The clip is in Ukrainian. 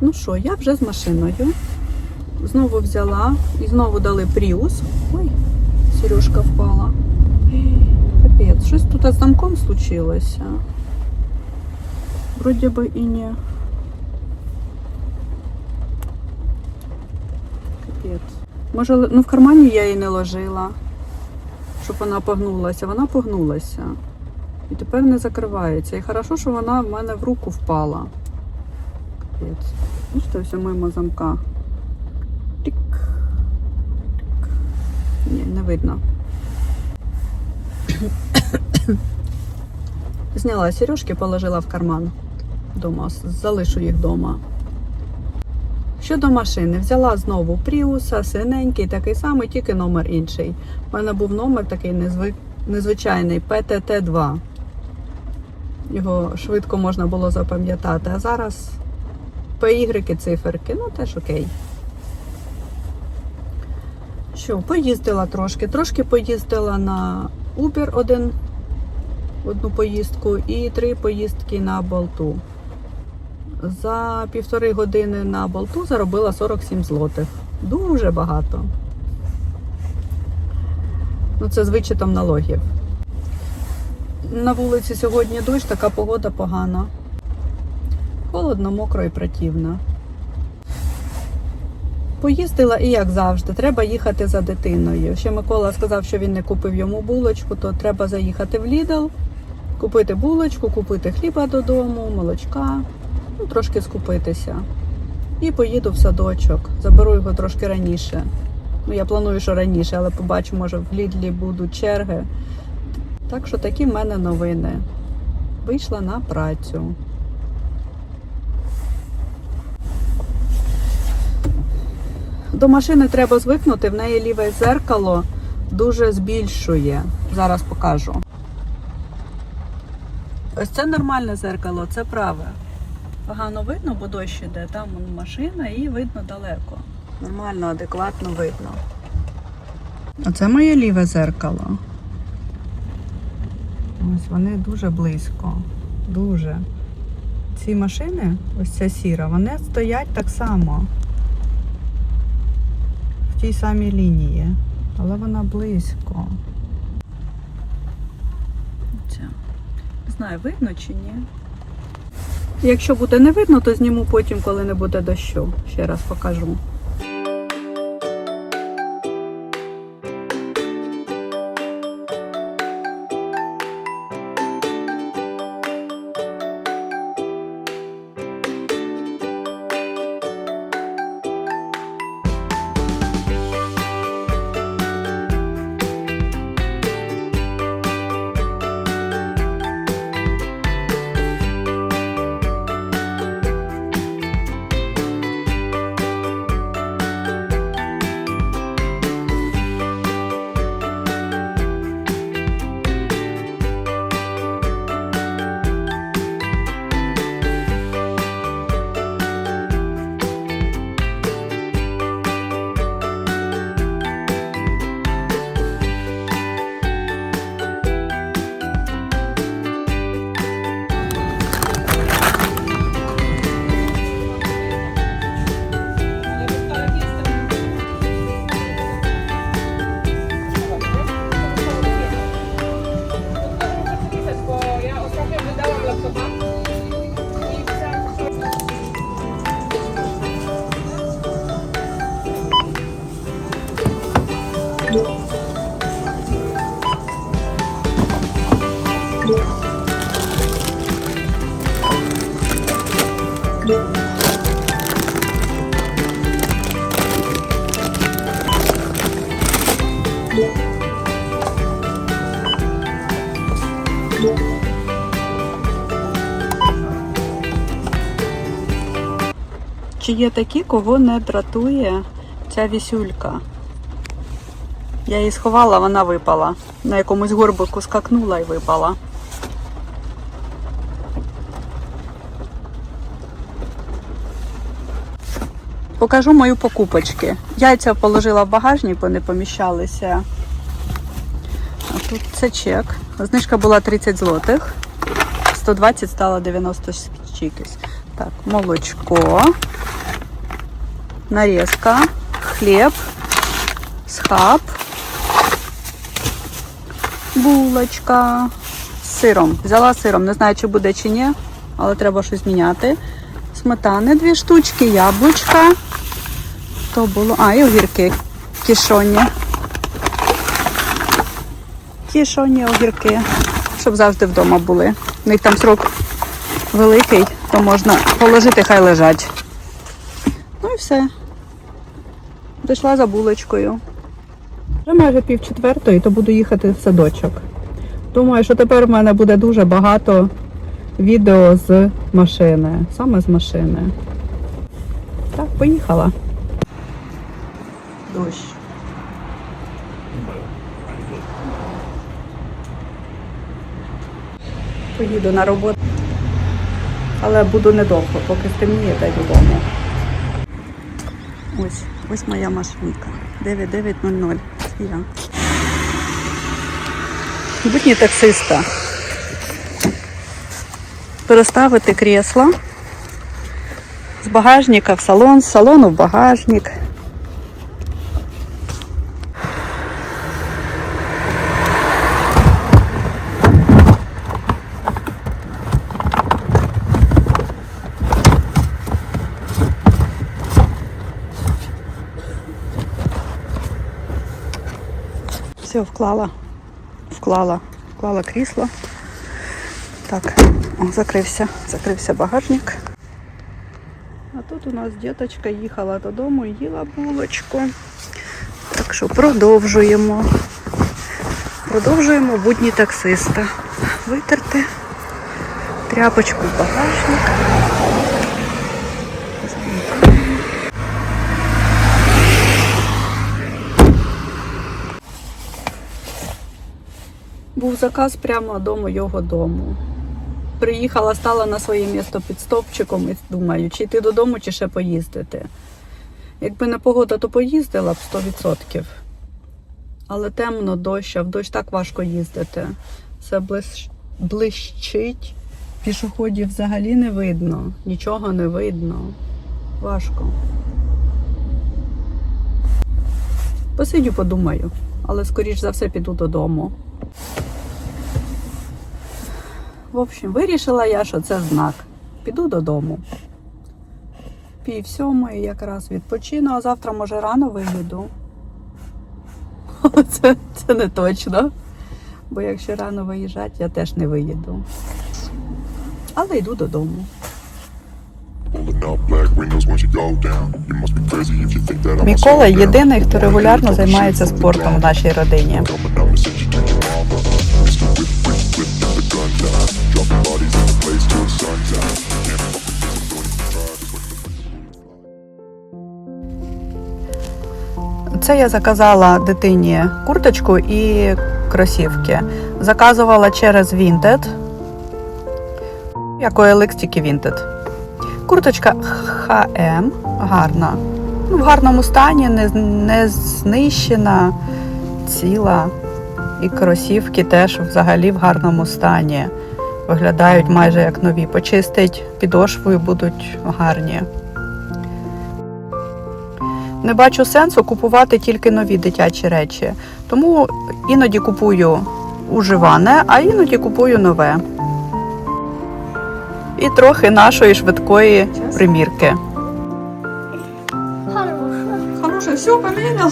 Ну що, я вже з машиною. Знову взяла і знову дали Пріус. Ой, Сережка впала. Капець, щось тут з замком случилося. Вроді би і ні. Капець. Може, ну в кармані я її не ложила, щоб вона погнулася. Вона погнулася. І тепер не закривається. І хорошо, що вона в мене в руку впала. Капець. Бачите, все мимо замка. Тик. Тик. Ні, не видно. Зняла сережки, положила в карман. Дома, залишу їх вдома. Щодо машини, взяла знову Пріуса, синенький, такий самий, тільки номер інший. У мене був номер такий незвик... незвичайний ПТТ-2. Його швидко можна було запам'ятати. А зараз PY циферки, ну теж окей. Що, поїздила трошки. Трошки поїздила на Uber один, одну поїздку і три поїздки на болту. За півтори години на болту заробила 47 злотих. Дуже багато. Ну, це з вичетом налогів. На вулиці сьогодні дощ, така погода погана. Холодно, мокро і противно. Поїздила і як завжди, треба їхати за дитиною. Ще Микола сказав, що він не купив йому булочку, то треба заїхати в Lidl, купити булочку, купити хліба додому, молочка, ну, трошки скупитися. І поїду в садочок. Заберу його трошки раніше. Ну, я планую, що раніше, але побачу, може в Лідлі будуть черги. Так що такі в мене новини. Вийшла на працю. До машини треба звикнути, в неї ліве зеркало дуже збільшує. Зараз покажу. Ось це нормальне зеркало, це праве. Погано видно, бо дощ іде, там машина і видно далеко. Нормально, адекватно видно. Оце моє ліве зеркало. Ось вони дуже близько. Дуже. Ці машини, ось ця сіра, вони стоять так само. Тій самій лінії. Але вона близько. Не знаю, видно чи ні. Якщо буде не видно, то зніму потім, коли не буде дощу. Ще раз покажу. Чи є такі, кого не дратує ця вісюлька? Я її сховала, вона випала. На якомусь горбику скакнула і випала. Покажу мою покупочки. Яйця положила в багажник, бо не поміщалися. А тут це чек. Знижка була 30 злотих. 120 стало 90 з чикись. Так, молочко. Нарезка, хліб, схаб, булочка з сиром. Взяла сиром, не знаю, чи буде чи ні, але треба щось міняти. Сметани дві штучки, яблучка. То було. А, і огірки кішоні. Кішоні огірки, щоб завжди вдома були. У них там срок великий, то можна положити, хай лежать. І все. Дійшла за булочкою. Вже майже пів четвертої, то буду їхати в садочок. Думаю, що тепер в мене буде дуже багато відео з машини. Саме з машини. Так, поїхала. Дощ. Поїду на роботу. Але буду недовго, поки стемніє та й додому. Ось, ось моя машинка. 9900. Це я. Будні таксиста. Переставити крісло з багажника в салон, з салону в багажник. Все, вклала. Вклала. Вклала крісло. Так, закрився. Закрився багажник. А тут у нас діточка їхала додому їла булочку. Так що продовжуємо. Продовжуємо будні таксиста. Витерти тряпочку в багажник. Був заказ прямо до моєго дому. Приїхала, стала на своє місто під стовпчиком і думаю, чи йти додому, чи ще поїздити. Якби не погода, то поїздила б 100%. Але темно, дощ, а в дощ так важко їздити. Блищ... блищить. Пішоходів взагалі не видно, нічого не видно. Важко. Посидю, подумаю, але скоріш за все піду додому. В общем, вирішила я, що це знак. Піду додому. Пів сьомої якраз відпочину, а завтра, може, рано виїду. Це, це не точно. Бо якщо рано виїжджати, я теж не виїду. Але йду додому. Микола єдиний, хто регулярно займається спортом в нашій родині. Це я заказала дитині курточку і кросівки. Заказувала через Vinted. Як OLX, тільки. Курточка HM, гарна. Ну, в гарному стані, не, не знищена, ціла. І кросівки теж взагалі в гарному стані. Виглядають майже як нові. Почистить підошву і будуть гарні. Не бачу сенсу купувати тільки нові дитячі речі. Тому іноді купую уживане, а іноді купую нове. І трохи нашої швидкої примірки. Хороше, все, поміняла.